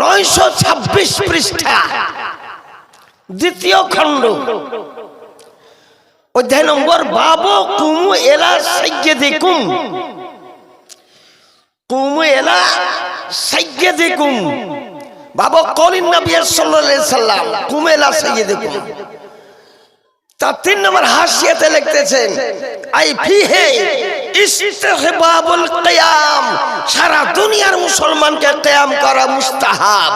নয়শো ছাব্বিশ পৃষ্ঠা, দ্বিতীয় খণ্ড। অধ্যায় নম্বর, বাবু কুমু এলা সাইয়ে কুম। কুমু এলা সাইয়ে কুম। বাবা কলিন নবী সাল্লাম, কুম এলা সাইয়ে কুম। তার তিন নম্বর হাসিয়াতে লিখতেছেন, আই ফিহে ইস্তিহবাবুল কিয়াম। সারা দুনিয়ার মুসলমানকে কিয়াম করা মুস্তাহাব।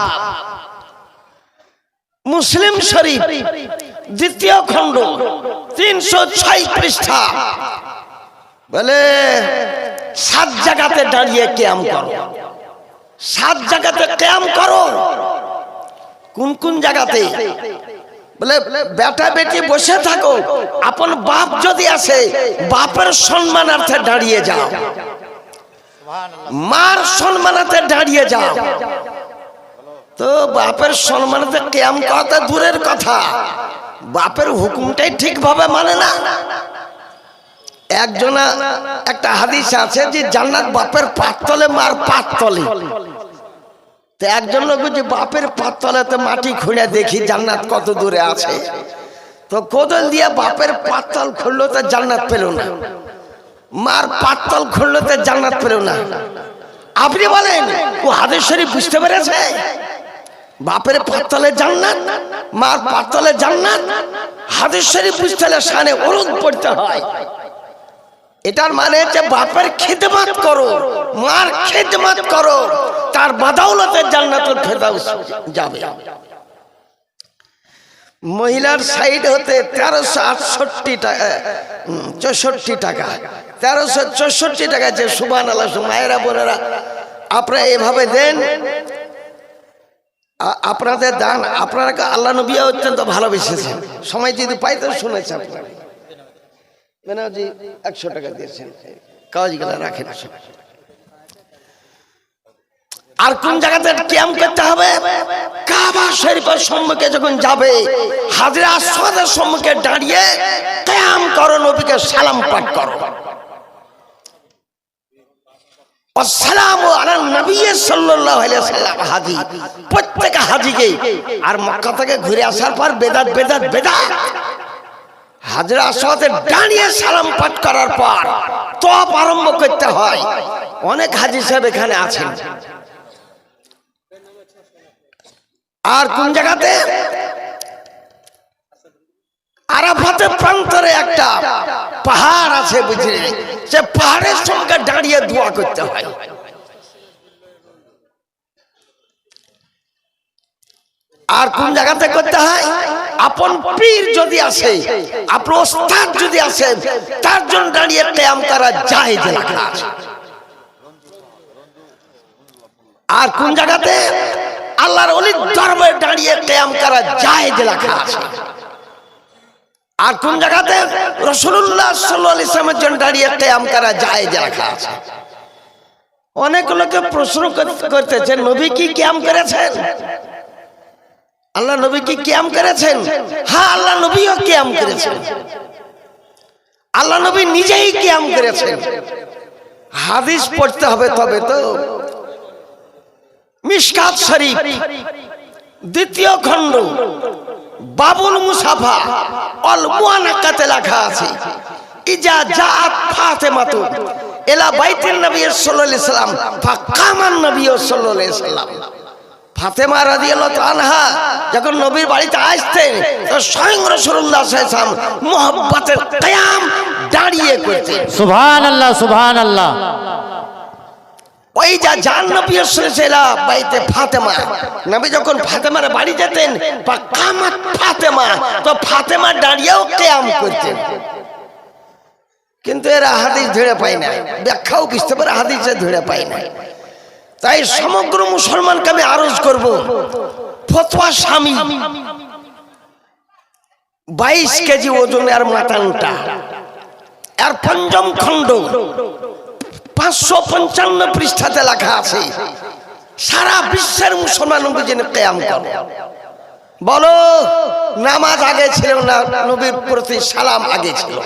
মুসলিম শরীফ, দ্বিতীয় খণ্ড, তিনশো ছয় পৃষ্ঠা। বলে, সাত জায়গাতে দাঁড়িয়ে ক্যাম করো। সাত জায়গাতে ক্যাম করো। কোন কোন জায়গাতে বলে, বেটা বেটি বসে থাকো। আপন বাপ যদি আসে, বাপের সম্মানার্থে দাঁড়িয়ে যাও। মার সম্মানার্থে দাঁড়িয়ে যাও। তো বাপের সম্মানার্থে ক্যাম করাতে দূরের কথা। বাপের হুকুমটাই ঠিকভাবে মানে না। একজনা একটা হাদিস আছে যে, জান্নাত বাপের পাততলে মার পাততলে তো একজন লোক যে বাপের পাততলাতে মাটি খুঁড়ে দেখি, জান্নাত কত দূরে আছে? তো কোদল দিয়ে বাপের পাততল খুললো তো জান্নাত পেল না। মার পাততল খুললো তো জান্নাত পেল না। আপনি বলেন, ও হাদিস শরীফ বুঝতে পেরেছে? বাপের পাততলে জান্নাত, মার পাততলে জান্নাত, হাদিস শরীফ বুঝতে হলে সানে অনুদ পড়তে হয়। এটার মানে হচ্ছে বাপের খেদমাত করো, মার খেদমাত করো, তার বাদাউলতে জান্নাতুল ফেরদাউস যাবে। মহিলার সাইড হতে তেরোশো আটষট্টি টাকা চৌষট্টি টাকা। তেরোশো চৌষট্টি টাকা যে সুবান আল্লাহ মায়েরা, বোনেরা, আপনারা এভাবে দেন আপনাদের দান, আপনারা আল্লাহ নবী অত্যন্ত ভালোবেসেছেন। সময় যদি পাই তো শুনেছে আপনারা বেনাজি একশো টাকা দিয়েছেন। রাখেন। আর কোন জায়গাতে ক্যাম করতে হবে? কাবা শরীফের সম্মুখে যখন যাবে সম্মুখে দাঁড়িয়ে ক্যাম করো, নবীকে সালাম পাঠ করো। আর মক্কা থেকে ঘুরে আসার পর বেদাত বেদাত বেদাত। হাজরা আসওয়াতে দাঁড়িয়ে সালাম পাঠ করার পর তপ আরম্ভ করতে হয়। অনেক হাজি সাহেব এখানে আছেন। আর কোন জায়গাতে? আরাফাতে প্রান্তরে একটা পাহাড় আছে বুঝলি? সে পাহাড়ের সঙ্গে দাঁড়িয়ে দোয়া করতে হয়। আর কোন জায়গাতে করতে হয়? আপন পীর যদি আসে আপনার ওস্তাদ যদি আসে, তার জন্য দাঁড়িয়ে ক্যাম করা যায় আর কোন জায়গাতে? আল্লাহর অলির দরবারে দাঁড়িয়ে ক্যাম করা যায় যে লেখা আছে আর কোন জায়গাতে? রসুল্লাহ সাল্লাহ ইসলামের জন্য দাঁড়িয়ে ক্যাম করা যায় যে লেখা আছে অনেক লোকে প্রশ্ন কর- করতেছে, নবী কি ক্যাম করেছেন? আল্লাহ নবী কি ক্যাম করেছেন? হ্যাঁ আল্লাহ নবীও ক্যাম করেছেন। আল্লাহ নবী নিজেই ক্যাম করেছেন। হাদিস পড়তে হবে তবে তো। মিশকাত শরীফ, দ্বিতীয় খণ্ড, বাবুল মুসাফা, অল মুয়ানাকাতে লেখা আছে, ইজা জাআত ফাতেমাতু ইলা বাইতিন নবী সাল্লাল্লাহু আলাইহি সাল্লাম ফাকামান নবী সাল্লাল্লাহু আলাইহি সাল্লাম ফাতেমা রাদিয়াল্লাহু আনহা যখন নবীর বাড়িতে আসতেন তো স্বয়ং রাসূলুল্লাহ সাল্লাল্লাহু আলাইহি কিয়াম দাঁড়িয়ে করতেন ওই যা জান নবী এসেছিলা বাড়িতে ফাতেমা নবী যখন ফাতেমার বাড়ি যেতেন বা কামাত ফাতেমা তো ফাতেমা দাঁড়িয়েও কেয়াম করতেন। কিন্তু এরা হাদিস ধরে পায় না ব্যাখ্যাও বুঝতে পারে হাদিসে ধরে পায় না। তাই সমগ্র মুসলমানকে আমি আরজ করব। ফতোয়া স্বামী। বাইশ কেজি ওজন ওজনের মাতানটা। আর পঞ্চম খণ্ড। পাঁচশো পঞ্চান্ন পৃষ্ঠাতে লেখা আছে, সারা বিশ্বের মুসলমান যেন কেয়াম করে বলো, নামাজ আগে ছিল না, নবীর প্রতি সালাম আগে ছিল?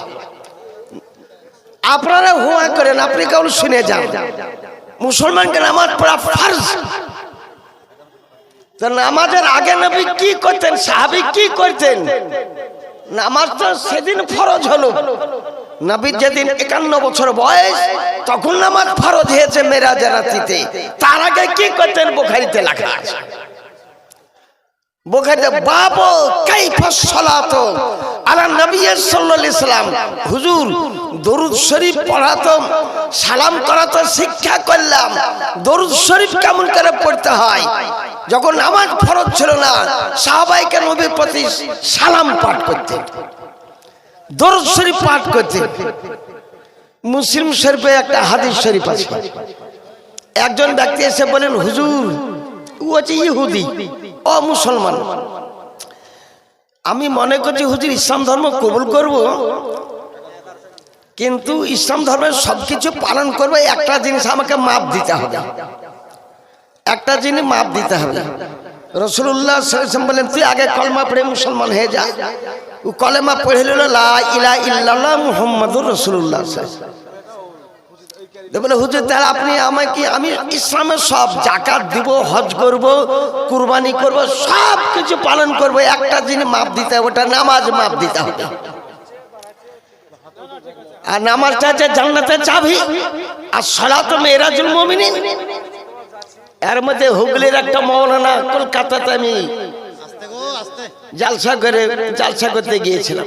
আপনারা হুয়া করেন, আপনি কেউ শুনে যান। মুসলমানকে নামাজ পড়া ফার্জ। তো নামাজের আগে নবী কি করতেন, সাহাবি কি করতেন? নামাজ তো সেদিন ফরজ হলো। নবীর যেদিন একান্ন বছর বয়স, তখন নামাজ ফরজ হয়েছে মেরাজের রাত্রিতে। তার আগে কি করতেন, বোখারিতে লেখা আছে। বোখারিতে বাবু কাইফা সালাতো আলা নবী সাল্লাল্লাহু আলাইহি হুজুর, দরুদ শরীফ পড়াতাম, সালাম করাতো শিক্ষা করলাম। দরুদ শরীফ কেমন করে পড়তে হয়? যখন নামাজ ফরজ ছিল না সাহাবাইকে নবীর প্রতি সালাম পাঠ করতেন। দরুদ শরীফ পাঠ করতেন। মুসলিম শরীফে একটা হাদিস শরীফ আছে। একজন ব্যক্তি এসে বলেন, হুজুর, ও হচ্ছে ইহুদি। ও মুসলমান আমি মনে করছি, হুজুর, ইসলাম ধর্ম কবুল করব, কিন্তু ইসলাম ধর্মের সবকিছু পালন করবে, একটা জিনিস আমাকে মাপ দিতে হবে। একটা জিনিস মাপ দিতে হবে। রসুল্লাহ বলেন, তুই আগে কলমা পড়ে মুসলমান হয়ে যা। ও কলেমা পড়ে লা ইলা ইল্লাল্লাহ মুহাম্মাদুর রসুল্লাহ বলে হুজুর তাহলে আপনি আমাকে আমি ইসলামের সব জাকাত দিব হজ করব কুরবানি করব সব কিছু পালন করব। একটা জিনিস মাপ দিতে হবে ওটা নামাজ মাপ দিতে হবে। আর নামাজটা হচ্ছে জান্নাতের চাবি আর সলাত মেয়েরাজুল মমিনিন। এর মধ্যে হুগলির একটা মৌলানা কলকাতাতে আমি জালসা করে জালসা করতে গিয়েছিলাম।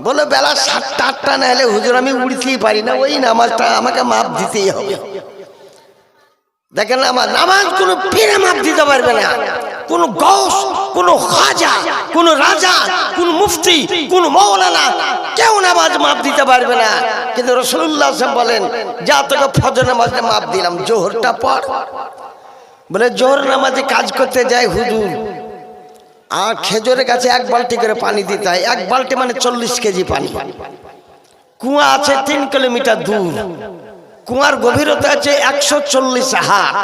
বলে, বেলা সাতটা, আটটা না হলে হুজুর, আমি উড়তেই পারি না। ওই নামাজটা আমাকে মাপ দিতেই হবে। দেখেন নামাজ নামাজ কোনো পীরে মাপ দিতে পারবে না। কোন গৌস কোন খাজা, কোন রাজা, কোন মুফতি, কোন মৌলানা, কেউ নামাজ মাপ দিতে পারবে না। কিন্তু রসুল্লাহ বলেন, যা তোকে ফজর নামাজটা মাপ দিলাম, জোহরটা পর বলে, জোহর নামাজে কাজ করতে যায় হুজুর। আর খেজুরের গাছে এক বালতি করে পানি দিতে হয়। এক বালতি মানে চল্লিশ কেজি পানি। কুয়া আছে তিন কিলোমিটার দূর। কুয়ার গভীরতা আছে একশো চল্লিশ হাত।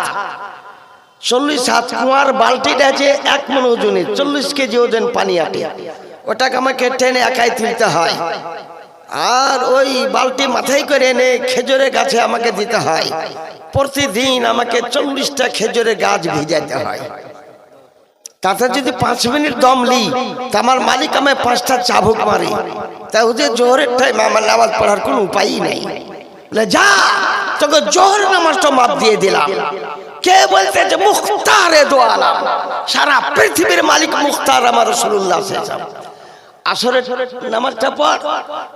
চল্লিশ হাত কুয়ার বালতিটা আছে এক মন ওজনের, চল্লিশ কেজি ওজন পানি আটে ওটাকে আমাকে টেনে একাই তুলতে হয়। আর ওই বালতি মাথায় করে এনে খেজুরের গাছে আমাকে দিতে হয়। প্রতিদিন আমাকে চল্লিশটা খেজুরের গাছ ভিজাতে হয়। তাতে যদি পাঁচ মিনিট দম লি তা আমার মালিক আমায় পাঁচটা চাবুক মারে। তা ওদের জোহরের টাইম আমার নামাজ পড়ার কোনো উপায়ই নেই। বলে যা তোকে জোহর নামাজটা মাপ দিয়ে দিলাম। কে বলতে যে মুখতারে দোয়ালাম সারা পৃথিবীর মালিক মুখতার আমার রসুল্লাহ আসরের নামাজটা পর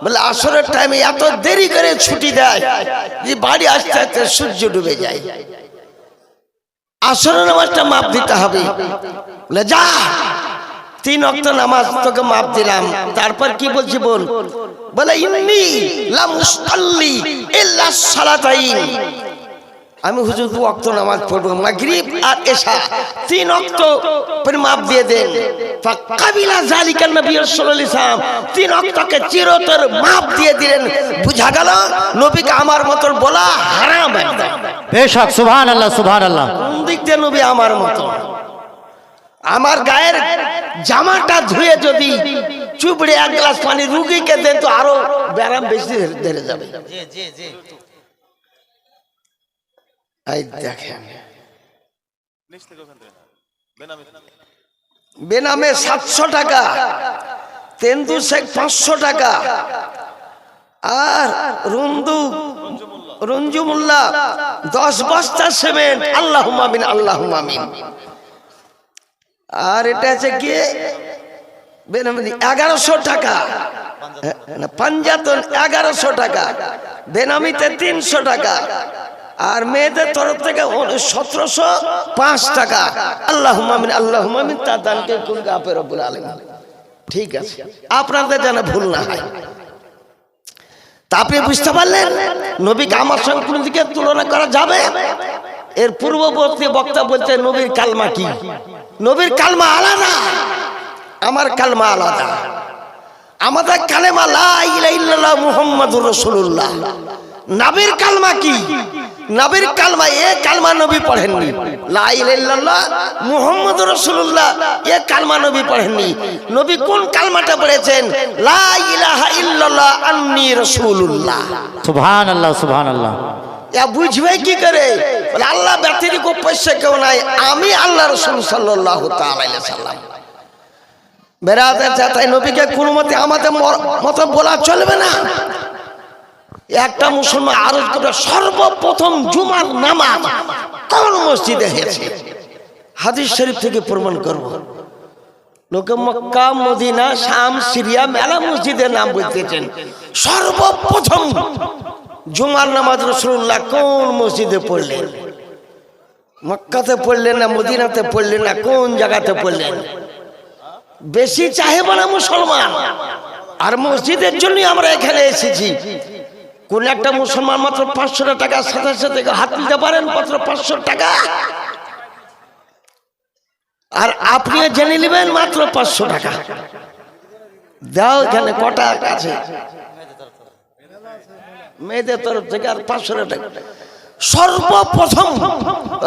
বলে আসরের টাইমে এত দেরি করে ছুটি দেয় যে বাড়ি আসতে আসতে সূর্য ডুবে যায়। আসরের নামাজটা মাপ দিতে হবে। বলে, যা, তিন অক্ত নামাজ তোকে মাপ দিলাম। তারপর কি বলছি বল? বলে, ইন্নি লা মুসাল্লি ইল্লা সালাতাইন। আমি হুজুর দু অক্ত নামাজ পড়ব মাগরিব আর এশা। তিন অক্ত পর মাপ দিয়ে দেন। কাবিলা জালিকান নবী সাল্লাল্লাহু আলাইহি সাল্লাম। তিন অক্তকে চিরতর মাপ দিয়ে দিলেন। বুঝা গেল নবীকে আমার মতন বলা হারাম একদম। বেশক সুবহান আল্লাহ সুবহান আল্লাহ কোন দিক দিয়ে নবী আমার মতো আমার গায়ের জামাটা ধুয়ে যদি চুপড়ে এক গ্লাস পানি রুগীকে দেন তো আরও ব্যারাম বেশি ধরে যাবে। এই দেখেন। বেনামে। সাতশো টাকা তেন্দু শেখ পাঁচশো টাকা আর রুন্দু রঞ্জু মোল্লা দশ বস্তা সিমেন্ট। আল্লাহ মামিন আল্লাহ মামিন আর এটা আছে গিয়ে বেনামি এগারোশো টাকা। পাঞ্জাতন এগারোশো টাকা বেনামিতে তিনশো টাকা। আর মেয়েদের তরফ থেকে সতেরোশো পাঁচ টাকা। আল্লাহ মামিন আল্লাহ মামিন তার দানকে আলম ঠিক আছে। আপনাদের যেন ভুল না হয়। তা আপনি বুঝতে পারলেন? নবীকে আমার সঙ্গে দিকে তুলনা করা যাবে? এর পূর্ববর্তী বক্তা বলছে নবীর কালমা কি? নবীর কালমা আলাদা, আমার কালমা আলাদা। আমাদের কালেমা লা ইলাহা মুহাম্মাদুর রাসূলুল্লাহ। নবীর কালমা কি? নবীর কালমা এ কালমা নবী পড়েননি। লা ইলাহা ইল্লাল্লাহ মুহাম্মাদুর রাসূলুল্লাহ এ কালমা নবী পড়েননি। নবী কোন কালমাটা পড়েছেন? লা ইলাহা ইল্লাল্লাহ আন্নী রাসূলুল্লাহ। সুবহান আল্লাহ সুবহান আল্লাহ বুঝবে কি করে? বলে আল্লাহ ব্যতিরিক পয়সা কেউ নাই আমি আল্লাহ রসুল সাল্লাহ সাল্লাম। বেড়াতে তাই নবীকে কোনো মতে আমাদের মতো বলা চলবে না। একটা মুসলমান আরজ করে সর্বপ্রথম জুমার নামাজ কোন মসজিদে হয়েছে? হাদিস শরীফ থেকে প্রমাণ করব। লোকে মক্কা, মদিনা, শাম, সিরিয়া, মেলা মসজিদের নাম বলতেছেন। সর্বপ্রথম জুমার নামাজ রসুল্লাহ কোন মসজিদে পড়লেন? মক্কাতে পড়লেন না, মদিনাতে পড়লেন না, কোন জায়গাতে পড়লেন? বেশি চাহে না মুসলমান। আর মসজিদের জন্য আমরা এখানে এসেছি। কোন একটা মুসলমান মাত্র পাঁচশো টাকা সাথে সাথে হাত দিতে পারেন, মাত্র পাঁচশো টাকা। আর আপনি জেনে নেবেন মাত্র পাঁচশো টাকা। দাও এখানে কটা আছে। মেয়েদের তরফ থেকে আর পাঁচশো টাকা। সর্বপ্রথম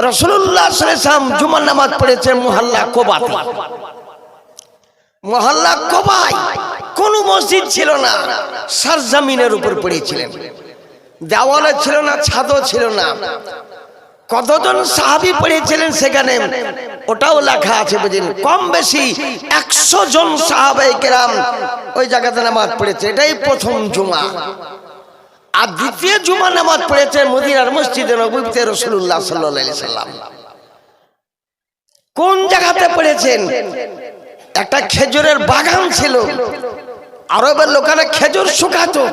রসুল্লাহ জুমার নামাজ পড়েছেন মোহাল্লা কোবাতে। মহল্লা কোবাই কোন মসজিদ ছিল না, সারজামিনের উপর পড়েছিলেন। দেওয়ালে ছিল না, ছাদও ছিল না। কতজন সাহাবি পড়েছিলেন সেখানে? ওটাও লেখা আছে বুঝলেন কম বেশি একশো জন সাহাবাই কেরাম ওই জায়গাতে নামাজ পড়েছে। এটাই প্রথম জুমা। আর দ্বিতীয় জুমা নামাজ পড়েছে মদিনার মসজিদে নবীতে রসুল্লাহ সাল্লাহ সাল্লাম। কোন জায়গাতে পড়েছেন? একটা খেজুরের বাগান ছিল। আরবের লোকেরা খেজুর শুকাতো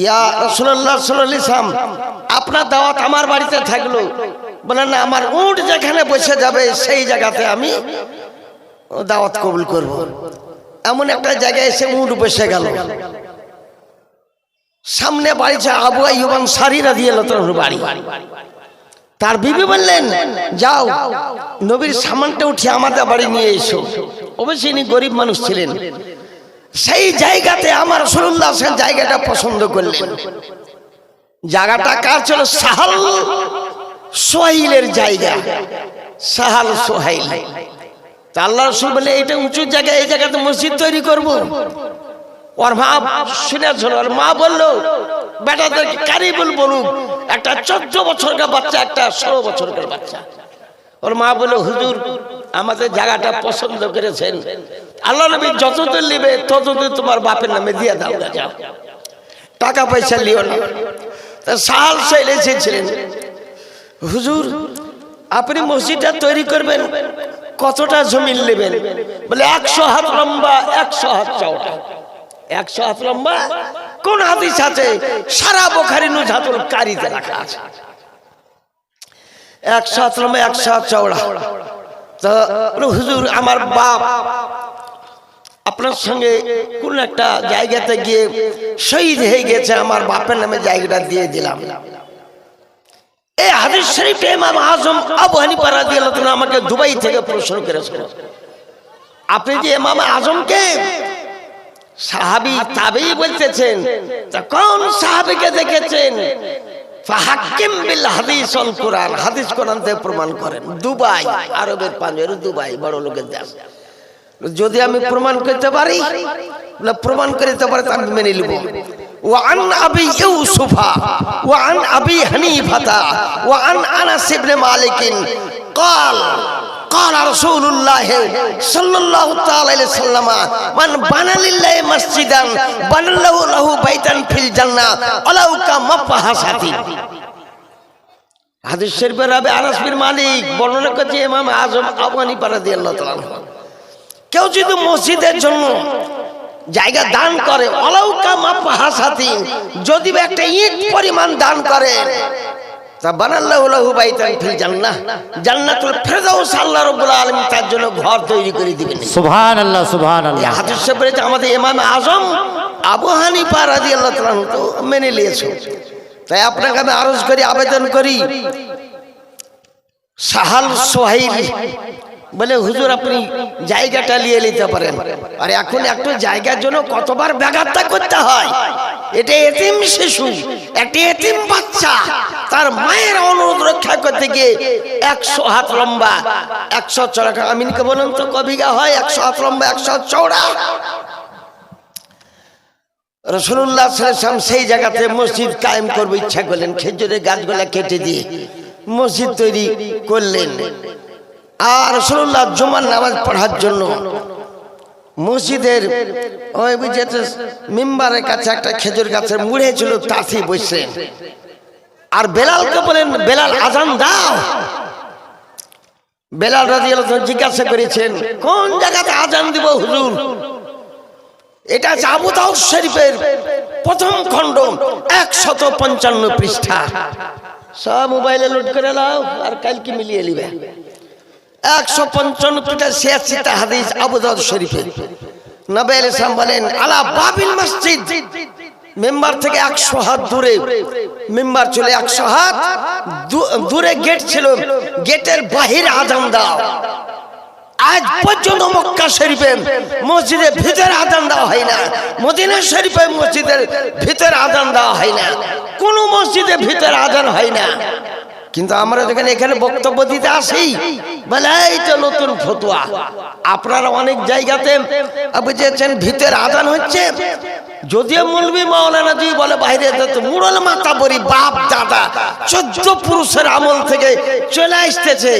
ইয়া রসুল্লাহ সাল্লাম, আপনার দাওয়াত আমার বাড়িতে থাকল। বলেন না, আমার উঠ যেখানে বসে যাবে, সেই জায়গাতে আমি দাওয়াত কবুল করব। এমন একটা জায়গায় এসে উঠ বসে গেল। সামনে বাড়িতে আবু আইবান সারিরা দিয়ে লতর বাড়ি। তার বিবি বললেন যাও নবীর সামানটা উঠে আমাদের বাড়ি নিয়ে এসো। অবশ্যই ইনি গরিব মানুষ ছিলেন। সেই জায়গাতে আমার রসুল্লাহ সেন জায়গাটা পছন্দ করলেন। জায়গাটা কার ছিল? সাহাল সোহাইলের জায়গা। সাহাল সোহাইল। তা আল্লাহ রসুল বলে এটা উঁচু জায়গা এই জায়গাতে মসজিদ তৈরি করব। ওর মা ওর মা বলল, বেটাদেরকে কারিবুল বলুক একটা বাচ্চা, একটা ষোলো বাচ্চা। ওর মা বলে হুজুর, আমাদের জায়গাটা পছন্দ করেছেন। নবী তোমার বাপের নামে দিয়ে দাও যাও। টাকা পয়সা লিও না। তা সাহাল সাইল হুজুর, আপনি মসজিদটা তৈরি করবেন, কতটা জমিন নেবেন? বলে, একশো হাত লম্বা, একশো হাত চওড়া। একশো হাত লম্বা কোন হাদিস আছে? সারা বোখারি নুজাতুল কারিতে রাখা আছে। একশো হাত লম্বা একশো হাত চওড়া। তো হুজুর, আমার বাপ আপনার সঙ্গে কোন একটা জায়গাতে গিয়ে শহীদ হয়ে গেছে, আমার বাপের নামে জায়গাটা দিয়ে দিলাম। এই হাদিস শরীফে ইমাম আজম আবু হানিফা রাদিয়াল্লাহু আমাকে দুবাই থেকে প্রশ্ন করেছিল। আপনি যে ইমাম আজমকে সাহাবী তাবেই বলতেছেন তা কোন সাহাবীকে দেখেছেন ফাহাক্কিম বিল হাদিস অল কোরআন হাদিস কোরআন থেকে প্রমাণ করেন দুবাই আরবের পাঞ্জের দুবাই বড় লোকের দেশ যদি আমি প্রমাণ করতে পারি বলে প্রমাণ করতে পারি তা আমি মেনে নিব وعن أبي يوسف وعن أبي حنيفة وعن أنس بن مالك قال قال رسول الله صلى الله تعالى عليه وسلم من بنى لله مسجدا بنى له له بيتا في الجنة ولو كمفحصة হাদিস শরীফের রাবে আনাস বিন মালিক বর্ণনা করছে ইমাম আজম আবু হানিফা রাদিয়াল্লাহু তাআলা কেউ যদি মসজিদের জন্য জায়গা দান করে অলৌকা মাপা হাসাতি যদি বা একটা ইট পরিমাণ দান করে তা বানাল্লাহু লাহু বাইতান ফিল জান্নাহ। জান্নাতুল ফেরদাউস আল্লাহ রাব্বুল আলামিন তার জন্য ঘর তৈরি করে দিবেন। সুবহান আল্লাহ সুবহান এই আল্লাহ হাদিস শরীফে আমাদের ইমাম আজম আবু হানিফা রাদিয়াল্লাহু তাআলা তো মেনে নিয়েছে। তাই আপনাকে আমি আরজ করি আবেদন করি সাহাল সোহাইল বলে, হুজুর, আপনি জায়গাটা নিয়ে নিতে পারেন। আর এখন একটু জায়গার জন্য কতবার ব্যাঘাতটা করতে হয়। এটা এতিম শিশু, একটা এতিম বাচ্চা, তার মায়ের অনুরোধ রক্ষা করতে গিয়ে একশো হাত লম্বা, একশো চড়া আমিনকে বলুন তো কবিগা হয়? একশো হাত লম্বা, একশো হাত চৌড়া রসুল্লাহ সাল্লাম সেই জায়গাতে মসজিদ কায়েম করবে ইচ্ছা করলেন, খেজুরের গাছগুলা কেটে দিয়ে মসজিদ তৈরি করলেন। আর রসুল্লাহ জুমার নামাজ পড়ার জন্য মসজিদের ওই বুঝেছে মিম্বারের কাছে একটা খেজুর গাছের মুড়ে ছিল তাসি বসে। আর বেলালকে বলেন বেলাল, আজান দাও। বেলাল রাজি জিজ্ঞাসা করেছেন, কোন জায়গাতে আজান দিব হুজুর? এটা আছে আবু দাউদ শরীফের প্রথম খণ্ড, একশত পঞ্চান্ন পৃষ্ঠা। সব মোবাইলে লোড করে নাও আর কালকে মিলিয়ে নিবে। একশো পঞ্চান্ন পৃষ্ঠা ছিয়াশিটা হাদিস আবু দাউদ শরীফের নবে আল ইসলাম বলেন, আলা বাবিল মসজিদ। মেম্বার থেকে একশো হাত দূরে। মেম্বার চলে একশো হাত দূরে গেট ছিল। গেটের বাহিরে আজান দাও আজ পর্যন্ত মক্কা শরীফে মসজিদের ভিতরে আদান দেওয়া হয় না। মদিনা শরীফে মসজিদের ভিতরে আদান দেওয়া হয় না। কোন মসজিদের ভিতরে আদান হয় না। কিন্তু আমরা যখন এখানে বক্তব্য দিতে আসি, বলে, এই তো নতুন ফতুয়া, আপনারা অনেক জায়গাতে বুঝেছেন ভিতরে আদান হচ্ছে। যদিও মুলবি মাওলানা জি বলে, বাইরে তো মুরল মাতা বরি বাপ দাদা, চোদ্দ পুরুষের আমল থেকে চলে আসতেছে।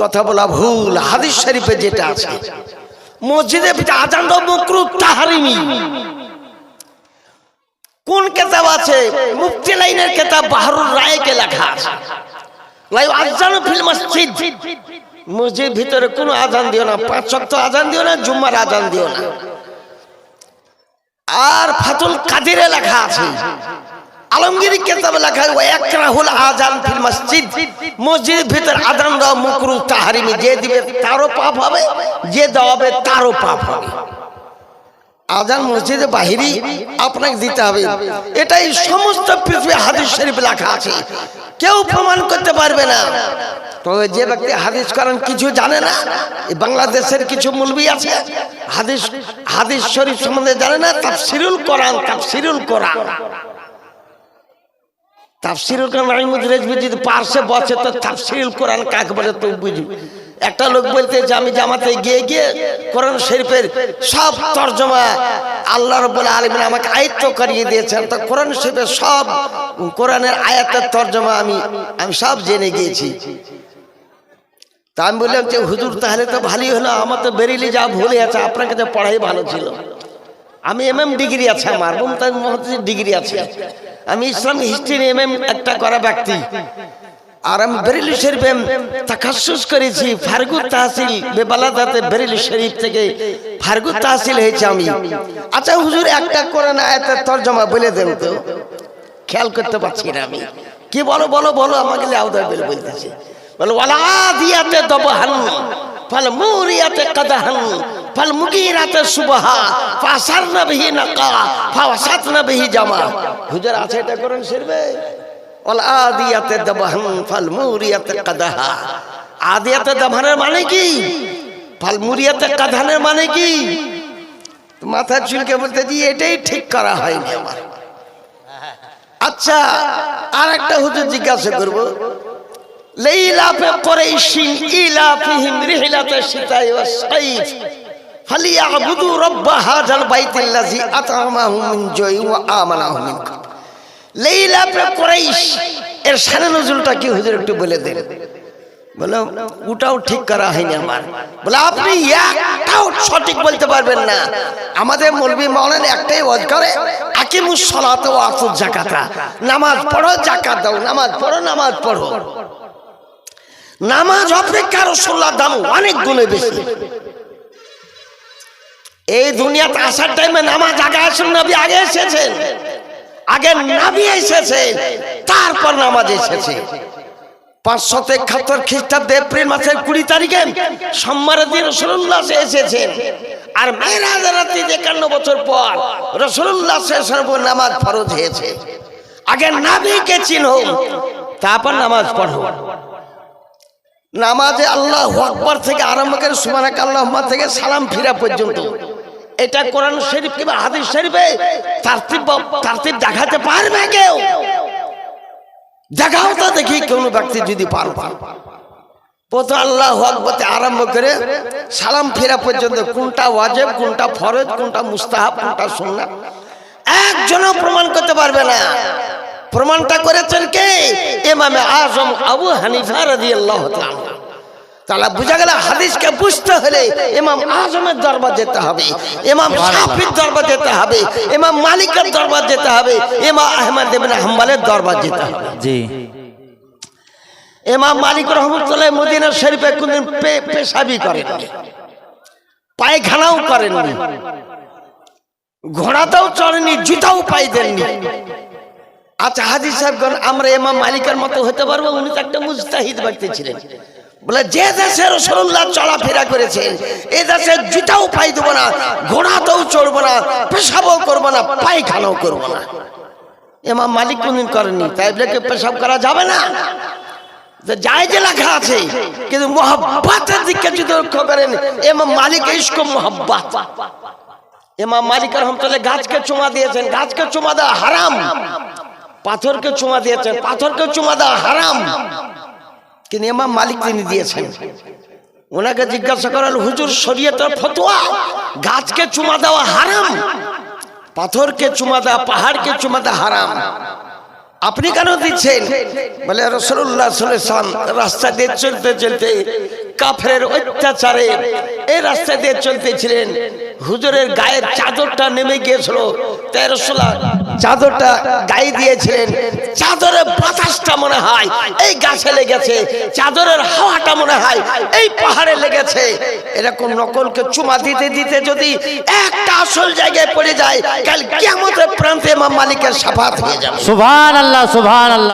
কথা বলা ভুল, হাদিস শরীফে যেটা আছে। মসজিদে আজান মকরু তাহারিমি। কোন কেতাব আছে? মুফতি লাইনের কেতাব বাহারুর রায়কে লেখা আছে। আজান ফিল মসজিদ। মসজিদ ভিতরে কোনো আজান দিও না, পাঁচ শক্ত আজান দিও না, জুম্মার আজান দিও না। আর ফাতুল কাদিরে লেখা আছে। আলমগীর কেতাবে লেখা একরাহুল আজান ফিল মসজিদ। মসজিদের ভিতর আজান দেওয়া মুকরু তাহারিমি, যে দিবে তারও পাপ হবে, যে দেওয়াবে তারও পাপ হবে। আজান মসজিদে বাহিরি আপনাকে দিতে হবে। এটাই সমস্ত পৃথিবী হাদিস শরীফ লেখা আছে। কেউ প্রমাণ করতে পারবে না। তবে যে ব্যক্তি হাদিস করেন কিছু জানে না বাংলাদেশের কিছু মুলবি আছে, হাদিস হাদিস শরীফ সম্বন্ধে জানে না, তাফসিরুল কোরআন তাফসিরুল কোরআন। তাফসিরুল কোরআন আমি বুঝি পার্শ্বে বসে তো তাফসিরুল কোরআন কাকে বলে তো বুঝি একটা লোক বলতে যে আমি জামাতে গিয়ে গিয়ে কোরআন শরীফের সব তর্জমা আল্লাহ রব্বুল আলমিন আমাকে আয়ত্ত করিয়ে দিয়েছেন। তো কোরআন শরীফের সব কোরআনের আয়াতের তর্জমা আমি আমি সব জেনে গিয়েছি। তা আমি বললাম যে, হুজুর, তাহলে তো ভালোই হলো। আমার তো বেরিয়ে যা ভুলে আছে আপনার কাছে পড়াই ভালো ছিল। আমি এম এম ডিগ্রি আছে আমার ডিগ্রি আছে। আমি ইসলাম হিস্ট্রি এম এম একটা করা ব্যক্তি। আর আমি বেরেলি শরীফে তাকাসুস করেছি, ফারগু তাহসিল বেবালাদাতে বেরেলি শরীফ থেকে ফারগু তাহসিল হয়েছে আমি। আচ্ছা হুজুর, একটা কোরআন আয়াতের তর্জমা বলে দেন তো। খেয়াল করতে পারছি না আমি। কি বলো বলো বলো, আমাকে আউদার বেল বলতেছে। বলো, ওয়ালা দিয়াতে দবহান, ফল মুরিয়াতে কাদাহান, ফল মুগিরাতে সুবহা, ফাসারনা বিহি নাকা, ফাওয়াসাতনা বিহি জামা। হুজুর আছে এটা করেন শিরবে ওয়াল আদিয়াতে দবহান ফল মুরিয়াতে কাদাহা। আদিয়াতে দবহানের মানে কি? ফল মুরিয়াতে মানে কি? মাথা চুলকে বলতে জি এটাই ঠিক করা হয়নি আচ্ছা আর একটা হুজুর জিজ্ঞাসা করব। লাইলাফে কুরাইশিন ইলাফিহিম রিহলাতে শিতাই ওয়াস সাইফ। ফালিয়াবুদু রাব্ব হাযাল বাইতিল্লাযী আতামাহুম মিন জুই ওয়া আমানাহুম মিন লাইলাফে কুরাইশ। এর শানে নজরুলটা কি হুজুর একটু বলে দেন। বলো ওটাও ঠিক করা হয়নি আমার। বলে, আপনি একটাও সঠিক বলতে পারবেন না। আমাদের মৌলবী মাওলানা একটাই ওয়াজ করে, আকিমুস সালাত ওয়া আতুজ যাকাতা। নামাজ পড়ো, যাকাত দাও। নামাজ পড়ো নামাজ পড়ো। নামাজ অপেক্ষা রসুল্লাহর দাম অনেক গুণে বেশি। এই দুনিয়াতে আসার টাইমে নামাজ আগে আসেন, নবী আগে এসেছেন। আগে নাবি এসেছে, তারপর নামাজ এসেছে। এপ্রিল মাসের কুড়ি তারিখে আর একান্ন বছর পর রসুল্লাহ নামাজ ফরজ হয়েছে। আগে তারপর নামাজ পড়ো। নামাজে আল্লাহ থেকে আরম্ভ করে সুমানাক আল্লাহ থেকে সালাম ফিরা পর্যন্ত। এটা কোরআন শরীফ কিংবা হাদিস শরীফে তারতিব তারতিব দেখাতে পারবে কেউ? দেখাও তো দেখি কোন ব্যক্তি যদি পারবে প্রথম আল্লাহ আকবরতে আরম্ভ করে সালাম ফেরা পর্যন্ত কোনটা ওয়াজেব কোনটা ফরজ কোনটা মুস্তাহাব কোনটা সুন্নাত একজনও প্রমাণ করতে পারবে না। প্রমাণটা করেছেন কে? এমামে আজম আবু হানিফা রাদিয়াল্লাহু তাআলা। তাহলে বোঝা গেল হাদিসকে বুঝতে হলে ইমাম আজমের দরবার যেতে হবে ইমাম শাফির দরবার যেতে হবে ইমাম মালিকের দরবার যেতে হবে ইমাম আহমদ ইবনে হাম্বলের দরবার যেতে হবে। জি। ইমাম মালিক রহমতুল্লাহ মদিনা শরীফে কোনদিন পেশাবি করেননি পায়খানাও করেননি ঘোড়াতেও চড়েনি জুতাও পাই দেননি। আচ্ছা হাজির সাহেবগণ আমরা ইমাম মালিকের মতো হতে পারব? উনি তো একটা মুস্তাহিদ ব্যক্তি ছিলেন। বলে, যে দেশে রসুল্লাহ চলাফেরা করেছেন এ দেশে জুতাও পাই দেবো না ঘোড়াতেও চড়বো না, পেশাবও করব না, পায়খানাও করব না। এমা মালিক কোনদিন করেননি, তাই বলে পেশাব করা যাবে না? যায় যে লেখা আছে, কিন্তু মোহাব্বাতের দিকে যদি লক্ষ্য করেন এমা মালিক ইস্ক মোহাব্বাত। এমাম মালিক রহমতুল্লাহ গাছকে চুমা দিয়েছেন, গাছকে চুমা দেওয়া হারাম। পাথরকে চুমা দিয়েছেন, পাথরকে চুমা দেওয়া হারাম। কিন্তু এমাম মালিক তিনি দিয়েছেন? ওনাকে জিজ্ঞাসা করাল, হুজুর, শরীয়তের ফতোয়া? গাছকে চুমা দেওয়া হারাম? পাথরকে চুমা দেওয়া, পাহাড়কে চুমা দেওয়া হারাম? আপনি কেন দিচ্ছেন? বলে রসুল্লাহ সাল্লাম রাস্তা দিয়ে চলতে চলতে কাফের অত্যাচারে এই রাস্তা দিয়ে চলতেছিলেন। হুজুরের গায়ের চাদরটা নেমে গিয়েছিল রসুল্লাহ চাদরটা গায়ে দিয়েছিলেন। চাদরের বাতাসটা মনে হয়, এই গাছে লেগেছে, চাদরের হাওয়াটা মনে হয়, এই পাহাড়ে লেগেছে। এরকম নকলকে চুমা দিতে দিতে যদি একটা আসল জায়গায় পড়ে যায়, কাল কেমন প্রান্তে মা মালিকের সাফাত হয়ে যাবে। সুভান আল্লাহ সুভান আল্লাহ